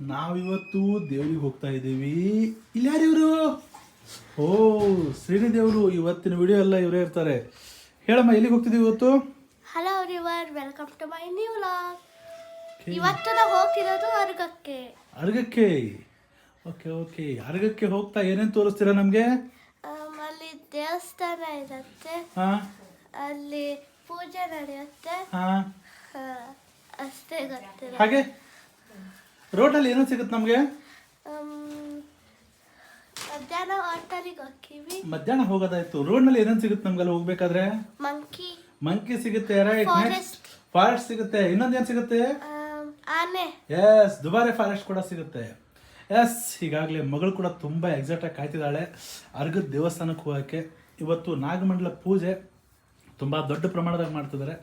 ನಾವಿವತ್ತು ದೇವ್ರಿಗೆ ಹೋಗ್ತಾ ಇದ್ದೀವಿ. ಇಲ್ಲಿ ಯಾರು ಇವರು? ಓ ಶ್ರೀನಿ ದೇವರು ಇವತ್ತಿನ ವಿಡಿಯೋ ಎಲ್ಲ ಇವರೇ ಇರ್ತಾರೆ. ಹೇಳಮ್ಮ ಎಲ್ಲಿಗೆ ಹೋಗ್ತಿದ್ದೀವಿ ಇವತ್ತು? Hello river welcome to my new vlog ಇವತ್ತು ನಾವು ಹೋಗ್ತಿರೋದು ಅರ್ಗಕ್ಕೆ. ಅರ್ಗಕ್ಕೆ. ಓಕೆ ಓಕೆ ಅರ್ಗಕ್ಕೆ ಹೋಗ್ತಾ ಏನೇನು ತೋರಿಸ್ತೀರಾ ನಮಗೆ? ಆಮ್, ಅಲ್ಲಿ ದೇವಸ್ಥಾನ ಇರುತ್ತೆ. ಹಾಂ. ಅಲ್ಲಿ ಪೂಜೆ ನಡೆಯುತ್ತೆ. ಹಾಂ. ಆ, ಅಷ್ಟೇ ಗೊತ್ತಿಲ್ಲ. ಹಾಗೆ? ರೋಡಲ್ಲಿ ಏನೋ ಸಿಗುತ್ತೆ ನಮಗೆ? ಮಧ್ಯಾಹ್ನ ಹೋಟೆಲಿಗೆ ಹೋಗ್ತೀವಿ. ಮಧ್ಯಾಹ್ನ ಹೋಗೋದಾಯ್ತು. ರೋಡ್ನಲ್ಲಿ ಏನೇನು ಸಿಗುತ್ತೆ ನಮ್ಗೆಲ್ಲ ಹೋಗ್ಬೇಕಾದ್ರೆ? ಮಂಕಿ. ಮಂಕಿ ಸಿಗುತ್ತೆ ರೈಟ್ Forest. ನೆಕ್ಸ್ಟ್ ಫಾರೆಸ್ಟ್ ಸಿಗುತ್ತೆ ಇನ್ನೊಂದೇನು ಸಿಗುತ್ತೆ? ಆಮ್, ಆನೆ. ಎಸ್ ದುಬಾರೆ ಫಾರೆಸ್ಟ್ ಕೂಡ ಸಿಗುತ್ತೆ. ಎಸ್ ಈಗಾಗಲೇ ಮಗಳು ಕೂಡ ತುಂಬ ಎಕ್ಸಾಕ್ಟಾಗಿ ಕಾಯ್ತಿದ್ದಾಳೆ. ಅರ್ಗದ ದೇವಸ್ಥಾನಕ್ಕೆ ಹೋಗೋಕ್ಕೆ. ಇವತ್ತು ನಾಗಮಂಡಲ ಪೂಜೆ ತುಂಬ ದೊಡ್ಡ ಪ್ರಮಾಣದಾಗ ಮಾಡ್ತಿದ್ದಾರೆ.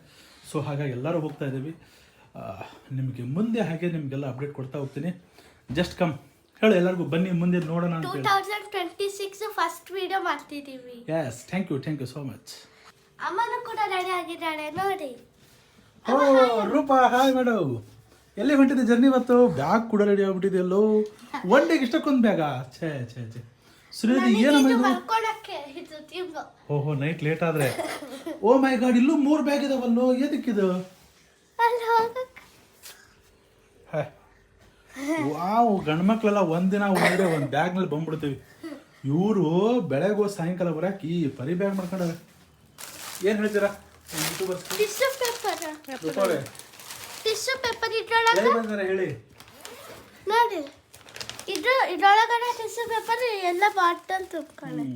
ಸೊ ಹಾಗಾಗಿ ಎಲ್ಲರೂ ಹೋಗ್ತಾ ಇದ್ದೀವಿ. ನಿಮಗೆ ಮುಂದೆ ಹಾಗೆ ನಿಮಗೆಲ್ಲ ಅಪ್ಡೇಟ್ ಕೊಡ್ತಾ ಹೋಗ್ತೀನಿ. ಜಸ್ಟ್ ಕಮ್ ಹೇಳು ಎಲ್ಲರಿಗೂ ಬನ್ನಿ ಮುಂದೆ ನೋಡೋಣ ಟೂ ಅಂತ thousand twenty six first video ಮಾಡ್ತಿದ್ದೀವಿ. Yes thank you thank you so much ಅಮ್ಮನೂ ಕೂಡ ರೆಡಿ ಆಗಿದ್ದಾಳೆ ನೋಡಿ. ಓ ರೂಪಾ ಹಾಯ್ ಮೇಡಮ್ ಎಲ್ಲಿ ಹೊಂಟಿದೆ ಜರ್ನಿ ಇವತ್ತು? ಬ್ಯಾಗ್ ಕೂಡ ರೆಡಿ ಆಗ್ಬಿಟ್ಟಿದೆಯಲ್ಲೋ ಒನ್ ಡೇಗೆ ಇಷ್ಟಕ್ಕೊಂದು ಬ್ಯಾಗ ಛೇ ಛೇ ಛೇ. ಶ್ರೀನಿಧಿ ಏನು ಇದು ಇದು ಮಲ್ಕೊಳಕ್ಕೆ ಇದು ತಿಂಬು ಓಹೋ ನೈಟ್ ಲೇಟ್ ಆದ್ರೆ. ಓ ಮೈ ಗಾಡ್ ಇಲ್ಲೂ ಮೂರು ಬ್ಯಾಗ್ ಇದಾವಲ್ಲೋ? ಎದಕ್ಕಿದು ಅಲ್ಲಿ ಹೋಗಕ್ಕೆ ಹೇ. ವಾವ್ ಗಂಡು ಮಕ್ಳೆಲ್ಲ ಒಂದಿನ ಹೋದ್ರೆ ಒಂದು ಬ್ಯಾಗ್ನಲ್ಲಿ ಬಂದ್ಬಿಡ್ತೀವಿ. ಇವರು ಬೆಳಗ್ಗೆ ಸಾಯಂಕಾಲ ಬರಕ್ಕೆ ಈ ಪರಿ ಬ್ಯಾಗ್ ಮಾಡ್ಕೊಂಡಾರೆ ಏನು ಹೇಳ್ತೀರಾ? ಟಿಶ್ಯೂ ಪೇಪರ್ ಟಿಶ್ಯೂ ಪೇಪರ್ ಇದ್ರೊಳಗೆ? ಬಂದಾರೆ ಹೇಳಿ. ನೋಡಿ. ಇದು ಇದ್ರೊಳಗಡೆ ಟಿಶ್ಯೂ ಪೇಪರ್ ಎಲ್ಲ ಬಾಟಲ್ ತುಂಬ್ಕೊಳ್ಳಿ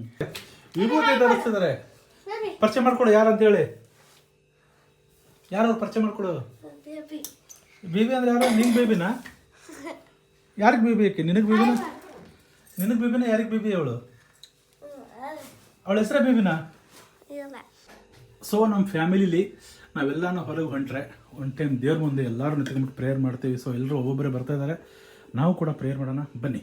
ವಿಭೂತಿ ಧರಿಸ್ತಿದ್ದಾರೆ ಪರಿಚಯ ಮಾಡ್ಕೊಡು ಯಾರಂತ ಅಂತ ಹೇಳಿ. ಯಾರು ಪರಿಚಯ ಮಾಡ್ಕೊಡೋದು? ಬೇಬಿ ಅಂದ್ರೆ ಯಾರು? ನಿಂಗೆ ಬೇಬಿನಾ ಯಾರಿಗೆ ಬೇಬಿ ಆಕೆ? ನಿನಗೆ ಬೇಬಿನ ನಿನಗೆ ಬೇಬಿನ ಯಾರಿಗೆ ಬೇಬಿ ಅವಳು? ಅವಳ ಹೆಸರೇ ಬೇಬಿನ ಸೊ ನಮ್ಮ ಫ್ಯಾಮಿಲಿಲಿ ನಾವೆಲ್ಲನೂ ಹೊರಗೆ ಹೊಂಟ್ರೆ ಒನ್ ಟೈಮ್ ದೇವ್ರ ಮುಂದೆ ಎಲ್ಲರೂ ನಿಂತ್ಕೊಂಡ್ಬಿಟ್ಟು ಪ್ರೇಯರ್ ಮಾಡ್ತೀವಿ. ಸೊ ಎಲ್ಲರೂ ಒಬ್ಬೊಬ್ಬರೇ ಬರ್ತಾ ಇದ್ದಾರೆ ನಾವು ಕೂಡ ಪ್ರೇಯರ್ ಮಾಡೋಣ. ಬನ್ನಿ.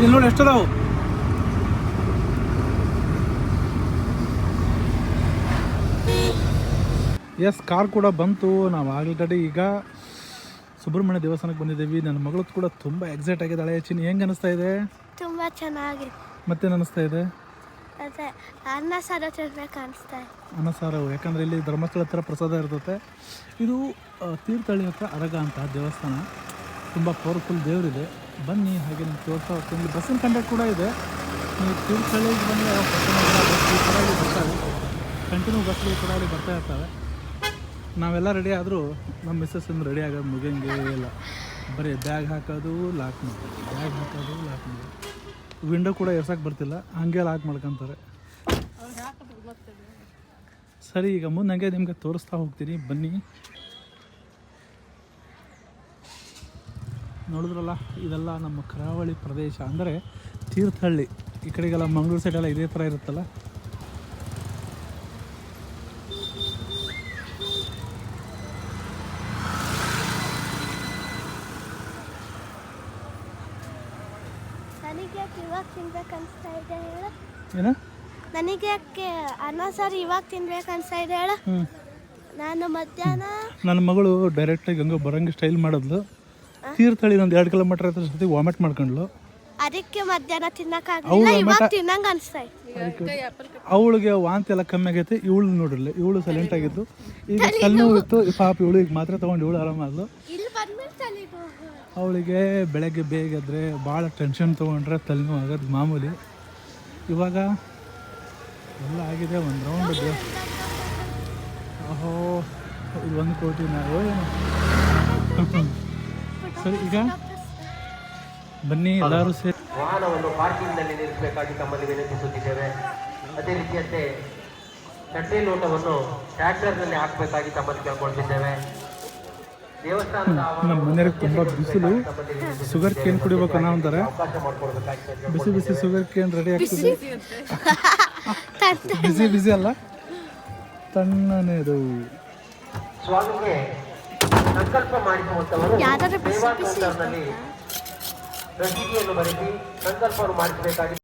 ಇಲ್ಲಿ ನೋಡಿ ಎಷ್ಟದಾವು ಎಸ್ ಕಾರ್ ಕೂಡ ಬಂತು. ನಾವು ಆಲ್ರೆಡಿ ಈಗ ಸುಬ್ರಹ್ಮಣ್ಯ ದೇವಸ್ಥಾನಕ್ಕೆ ಬಂದಿದ್ದೀವಿ. ನನ್ನ ಮಗಳು ಕೂಡ ತುಂಬ ಎಕ್ಸೈಟ್ ಆಗಿದ್ದಾಳೆ. ಚಿನ್ ಹೆಂಗೆ ಅನಿಸ್ತಾ ಇದೆ? ತುಂಬಾ ಚೆನ್ನಾಗಿ ಮತ್ತೇನು ಅನಿಸ್ತಾ ಇದೆ? ಅದೇ ಅನ್ನ ಸಾರು ಇದೆ. ಯಾಕಂದರೆ ಇಲ್ಲಿ ಧರ್ಮಸ್ಥಳ ಹತ್ರ ಪ್ರಸಾದ ಇರ್ತದೆ ಇದು ತೀರ್ಥಹಳ್ಳಿ ಹತ್ರ ಅರಗ ಅಂತ ದೇವಸ್ಥಾನ. ತುಂಬ ಪವರ್ಫುಲ್ ದೇವರಿದೆ. ಬನ್ನಿ ಹಾಗೆ ನಿಮ್ಗೆ ತೋರಿಸ್ತಾ ಹೋಗ್ತೀನಿ ಇಲ್ಲಿ ಬಸ್ಸಿನ ಕಂಡಕ್ಟ್ ಕೂಡ ಇದೆ. ನೀವು ತೀರ್ಥಹಳ್ಳಿಗೆ ಬಂದರೆ ಬಸ್ ಬರ್ತಾವೆ ಕಂಟಿನ್ಯೂ ಬಸ್ಗಳು ಕೂಡ ಅಲ್ಲಿ ಬರ್ತಾ ಇರ್ತವೆ. ನಾವೆಲ್ಲ ರೆಡಿ ಆದರೂ ನಮ್ಮ ಮಿಸ್ಸಸ್ ಇಂದ ರೆಡಿ ಆಗೋದು ಮುಗಿಯಂಗೆ ಇಲ್ಲ. ಬರೀ ಬ್ಯಾಗ್ ಹಾಕೋದು ಲಾಕ್ ಮಾಡೋದು ಬ್ಯಾಗ್ ಹಾಕೋದು ಲಾಕ್ ಮಾಡೋದು ವಿಂಡೋ ಕೂಡ ಎರ್ಸಕ್ಕೆ ಬರ್ತಿಲ್ಲ. ಹಂಗೆ ಲಾಕ್ ಮಾಡ್ಕೊತಾರೆ. ಸರಿ ಈಗ ಮುಂದೆ ಹಂಗೆ ನಿಮಗೆ ತೋರಿಸ್ತಾ ಹೋಗ್ತೀನಿ. ಬನ್ನಿ. ನೋಡಿದ್ರಲ್ಲ ಇದೆಲ್ಲ ನಮ್ಮ ಕರಾವಳಿ ಪ್ರದೇಶ ಅಂದರೆ ತೀರ್ಥಹಳ್ಳಿ. ಈ ಕಡೆಗೆಲ್ಲ ಮಂಗಳೂರು ಸೈಡೆಲ್ಲ ಇದೇ ಥರ ಇರುತ್ತಲ್ಲ? ನನಗೆ ಯಾಕೆ ಇವಾಗ ತಿನ್ಬೇಕು ಅನಿಸ್ತಾ ಇದೆ ಹೇಳು. ಏನ? ನನಗೆ ಯಾಕೆ ಅನ್ನ ಸಾರು ಇವಾಗ ತಿನ್ಬೇಕು ಅನಿಸ್ತಾ ಇದೆ ಹೇಳು. ನಾನು ಮಧ್ಯಾಹ್ನ ನನ್ನ ಮಗಳು ಡೈರೆಕ್ಟಾಗಿ ಹಂಗೆ ಬರಂಗೆ ಸ್ಟೈಲ್ ಮಾಡಿದ್ಲು. ತೀರ್ಥಹಳ್ಳಿ ಒಂದು ಎರಡು ಕಿಲೋಮೀಟರ್ ಹತ್ರ ಸತಿ ವಾಮಿಟ್ ಮಾಡ್ಕೊಂಡ್ಲು. ಅದಕ್ಕೆ ಮಧ್ಯಾಹ್ನ ಅವ್ಳು ತಿನ್ನಕ್ಕಾಗಲಿಲ್ಲ ಇವಾಗ ಮಟ- ತಿನ್ನಂಗ ಅನಿಸ್ತಾ ಅವಳಿಗೆ ವಾಂತಿ ಎಲ್ಲ ಕಮ್ಮಿ ಆಗೈತೆ ಇವಳು ನೋಡಿರ್ಲಿ ಇವಳು ಸೈಲೆಂಟ್ ಆಗಿದ್ದು. ಈಗ ತಲೆನೋವು. ಇತ್ತು ಈ ಪಾಪ ಇವಳು ಈಗ ಮಾತ್ರ ತಗೊಂಡು ಇವಳು ಆರಾಮಾದ್ಲು ಇಲ್ಲಿ ಬಂದ್ಮೇಲೆ ತಲೆಗೆ ಹೋಗು. ಅವಳಿಗೆ ಬೆಳಗ್ಗೆ ಬೇಗ ಎದ್ರೆ ಭಾಳ ಟೆನ್ಷನ್ ತೊಗೊಂಡ್ರೆ ತಲೆನೋವು ಆಗೋದು ಮಾಮೂಲಿ. ಇವಾಗ ಎಲ್ಲ ಆಗಿದೆ ಒಂದು ರೌಂಡ್ ಓಹೋ ಇದು ಒಂದು ಕೋಟಿ ನಾವು. ಸರಿ ಈಗ? ಬನ್ನಿ ಎಲ್ಲರೂ ಸೇರಿ. ವಾಹನವನ್ನು ಪಾರ್ಕಿಂಗ್ನಲ್ಲಿ ನಿಲ್ಲಿಸಬೇಕಾಗಿ ತಮ್ಮಲ್ಲಿ ವಿನಂತಿಸುತ್ತಿದ್ದೇವೆ. ಅದೇ ರೀತಿಯಂತೆ ಚಟ್ನಿ ಲೋಟವನ್ನು ಟ್ರ್ಯಾಕ್ಟರ್ನಲ್ಲಿ ಹಾಕಬೇಕಾಗಿ ತಮ್ಮಲ್ಲಿ ಕೇಳ್ಕೊಳ್ತಿದ್ದೇವೆ. ದೇವಸ್ಥಾನದ ನಮ್ಮ ಮನೆಯವ್ರಿಗೆ ತುಂಬ ಬಿಸಿಲು. ಶುಗರ್ ಕೇನ್ ಕುಡಿಬೇಕು ಅನ್ನೋ ಅಂತಾರೆ ಬಿಸಿ ಬಿಸಿ ಶುಗರ್ ಕೇನ್ ರೆಡಿ ಆಗ್ತದೆ. ಬಿಸಿ ಬಿಸಿ ಅಲ್ಲ? ತಣ್ಣನೇದು. ಅದು ಸ್ವಾಮಿಗೆ ಸಂಕಲ್ಪ ಮಾಡಿಸುವಂತವರು ಕೌಂಟರ್ನಲ್ಲಿ ರಸೀದಿಯನ್ನು ಬರೆಸಿ ಸಂಕಲ್ಪವನ್ನು ಮಾಡಿಸಬೇಕಾಗಿ